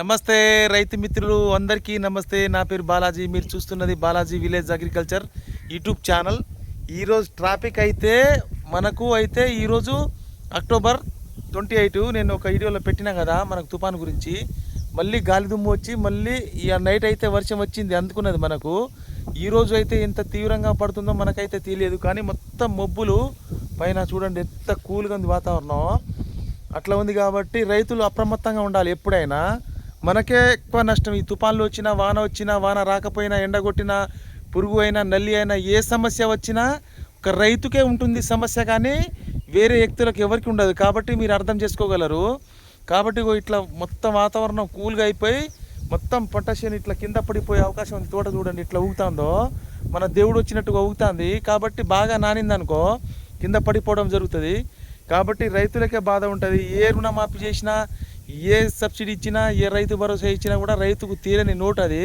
నమస్తే రైతు మిత్రులు అందరికీ నమస్తే. నా పేరు బాలాజీ. మీరు చూస్తున్నది Balaji village agriculture YouTube channel. ఈరోజు ట్రాఫిక్ అయితే మనకు అయితే ఈరోజు అక్టోబర్ ట్వంటీ ఎయిట్. నేను ఒక వీడియోలో పెట్టినా కదా మనకు తుఫాన్ గురించి. మళ్ళీ గాలి దుమ్ము వచ్చి మళ్ళీ ఈ నైట్ అయితే వర్షం వచ్చింది అందుకున్నది మనకు. ఈరోజు అయితే ఎంత తీవ్రంగా పడుతుందో మనకైతే తెలియదు కానీ మొత్తం మబ్బులు. పైన చూడండి ఎంత కూల్గా ఉంది వాతావరణం. అట్లా ఉంది కాబట్టి రైతులు అప్రమత్తంగా ఉండాలి ఎప్పుడైనా. మనకే ఎక్కువ నష్టం. ఈ తుఫాన్లు వచ్చినా వాన వచ్చినా వాన రాకపోయినా ఎండగొట్టినా పురుగు అయినా నల్లి అయినా ఏ సమస్య వచ్చినా ఒక రైతుకే ఉంటుంది సమస్య కానీ వేరే వ్యక్తులకు ఎవరికి ఉండదు. కాబట్టి మీరు అర్థం చేసుకోగలరు. కాబట్టి ఇట్లా మొత్తం వాతావరణం కూల్గా అయిపోయి మొత్తం పొటాషియం ఇట్లా కింద పడిపోయే అవకాశం ఉంది. తోట చూడండి ఇట్లా ఊగుతుందో. మన దేవుడు వచ్చినట్టుగా ఊగుతుంది. కాబట్టి బాగా నానిందనుకో కింద పడిపోవడం జరుగుతుంది. కాబట్టి రైతులకే బాధ ఉంటుంది. ఏ రుణమాఫీ చేసినా ఏ సబ్సిడీ ఇచ్చినా ఏ రైతు భరోసా ఇచ్చినా కూడా రైతుకు తీరని నోటు అది.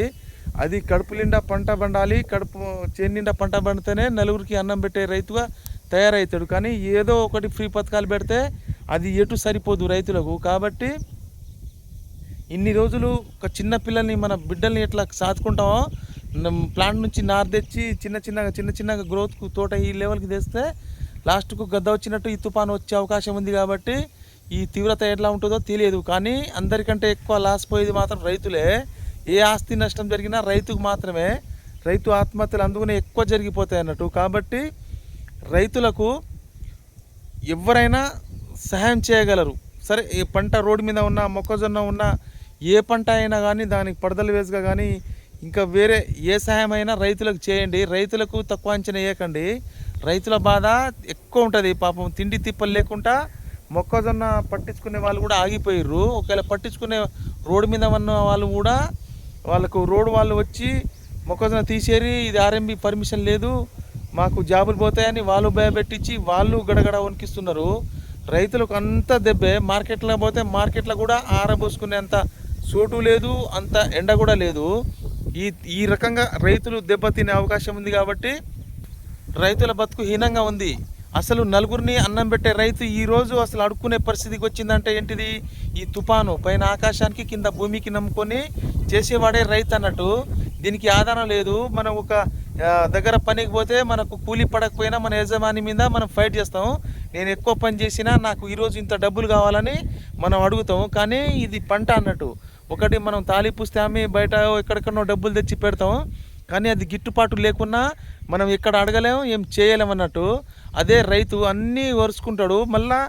అది కడుపు నిండా పంట పండాలి కడుపు చేను నిండా పంట పండితేనే నలుగురికి అన్నం పెట్టే రైతుగా తయారవుతాడు కానీ ఏదో ఒకటి ఫ్రీ పథకాలు పెడితే అది ఎటు సరిపోదు రైతులకు. కాబట్టి ఇన్ని రోజులు ఒక చిన్న పిల్లల్ని మన బిడ్డల్ని ఎట్లా సాదుకుంటామో ప్లాంట్ నుంచి నారు తెచ్చి చిన్న చిన్నగా చిన్న చిన్నగా గ్రోత్కు తోట ఈ లెవెల్కి తెస్తే లాస్ట్కు గద్ద వచ్చినట్టు ఈ తుఫాను వచ్చే అవకాశం ఉంది కాబట్టి ఈ తీవ్రత ఎట్లా ఉంటుందో తెలియదు. కానీ అందరికంటే ఎక్కువ లాస్ పోయేది మాత్రం రైతులే. ఏ ఆస్తి నష్టం జరిగినా రైతుకు మాత్రమే. రైతు ఆత్మహత్యలు అందుకనే ఎక్కువ జరిగిపోతాయి అన్నట్టు. కాబట్టి రైతులకు ఎవరైనా సహాయం చేయగలరు. సరే ఏ పంట రోడ్డు మీద ఉన్న మొక్కజొన్న ఉన్న ఏ పంట అయినా కానీ దానికి పడదలు వేసుగా కానీ ఇంకా వేరే ఏ సహాయం అయినా రైతులకు చేయండి. రైతులకు తక్కువ అంచనా వేయకండి. రైతుల బాధ ఎక్కువ ఉంటుంది. పాపం తిండి తిప్పలు లేకుండా మొక్కజొన్న పట్టించుకునే వాళ్ళు కూడా ఆగిపోయారు ఒకవేళ పట్టించుకునే రోడ్డు మీద ఉన్న వాళ్ళు కూడా వాళ్ళకు రోడ్డు వాళ్ళు వచ్చి మొక్కజొన్న తీసేరి ఇది ఆర్ఎంబి పర్మిషన్ లేదు మాకు జాబులు పోతాయని వాళ్ళు భయపెట్టించి వాళ్ళు గడగడ వణికిస్తున్నారు. రైతులకు అంత దెబ్బే మార్కెట్లో పోతే మార్కెట్లో కూడా ఆరబోసుకునేంత చోటు లేదు అంత ఎండ కూడా లేదు. ఈ ఈ రకంగా రైతులు దెబ్బతినే అవకాశం ఉంది కాబట్టి రైతుల బతుకు హీనంగా ఉంది. అసలు నలుగురిని అన్నం పెట్టే రైతు ఈరోజు అసలు అడుక్కునే పరిస్థితికి వచ్చిందంటే ఏంటిది? ఈ తుఫాను పైన ఆకాశానికి కింద భూమికి నమ్ముకొని చేసేవాడే రైతు అన్నట్టు. దీనికి ఆధారం లేదు. మనం ఒక దగ్గర పనికి పోతే మనకు కూలి పడకపోయినా మన యజమాని మీద మనం ఫైట్ చేస్తాం. నేను ఎక్కువ పని చేసినా నాకు ఈరోజు ఇంత డబ్బులు కావాలని మనం అడుగుతాం. కానీ ఇది పంట అన్నట్టు. ఒకటి మనం తాళి పుస్తే బయట ఎక్కడెక్కడో డబ్బులు తెచ్చి పెడతాం. కానీ అది గిట్టుబాటు లేకున్నా మనం ఎక్కడ అడగలేం ఏం చేయలేం అన్నట్టు. అదే రైతు అన్నీ వరుసుకుంటాడు మళ్ళా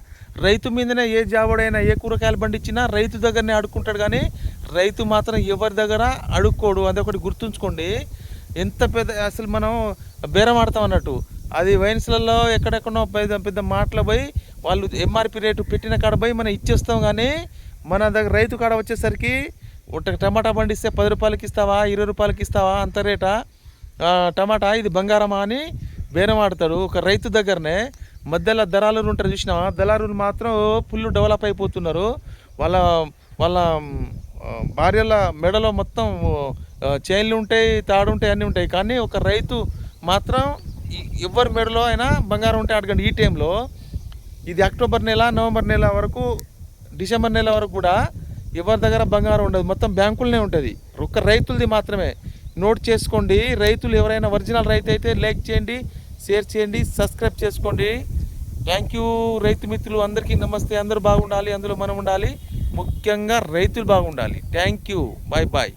రైతు మీదనే ఏ జాబుడైనా ఏ కూరగాయలు పండించినా రైతు దగ్గరనే అడుక్కుంటాడు కానీ రైతు మాత్రం ఎవరి దగ్గర అడుక్కోడు. అదొకటి గుర్తుంచుకోండి. ఎంత పెద్ద అసలు మనం బేరం ఆడతాం అన్నట్టు. అది వైన్స్లలో ఎక్కడెక్కడో పెద్ద పెద్ద మాటలు పోయి వాళ్ళు ఎంఆర్పి రేటు పెట్టిన కాడ పోయి మనం ఇచ్చేస్తాం కానీ మన దగ్గర రైతు కాడ వచ్చేసరికి ఒక టమాటా పండిస్తే పది రూపాయలకి ఇస్తావా ఇరవై రూపాయలకి ఇస్తావా అంత రేటా? టమాటా ఇది బంగారమా అని బేరం ఆడతాడు ఒక రైతు దగ్గరనే. మధ్యలో దళారులు ఉంటారు చూసినావా? దళారులు మాత్రం ఫుల్ డెవలప్ అయిపోతున్నారు. వాళ్ళ వాళ్ళ భార్యల మెడలో మొత్తం చైన్లు ఉంటాయి తాడు ఉంటాయి అన్నీ ఉంటాయి. కానీ ఒక రైతు మాత్రం ఎవరి మెడలో అయినా బంగారం ఉంటే అడగండి ఈ టైంలో ఇది అక్టోబర్ నెల నవంబర్ నెల వరకు డిసెంబర్ నెల వరకు కూడా ఎవరి దగ్గర బంగారం ఉండదు. మొత్తం బ్యాంకులనే ఉంటుంది. ఒక్క రైతులది మాత్రమే. నోట్ చేసుకోండి. రైతులు ఎవరైనా ఒరిజినల్ రైతు అయితే లైక్ చేయండి షేర్ చేయండి సబ్స్క్రైబ్ చేసుకోండి. థ్యాంక్ యూ రైతు మిత్రులు. అందరికీ నమస్తే. అందరూ బాగుండాలి. అందులో మనం ఉండాలి. ముఖ్యంగా రైతులు బాగుండాలి. Thank you. Bye bye.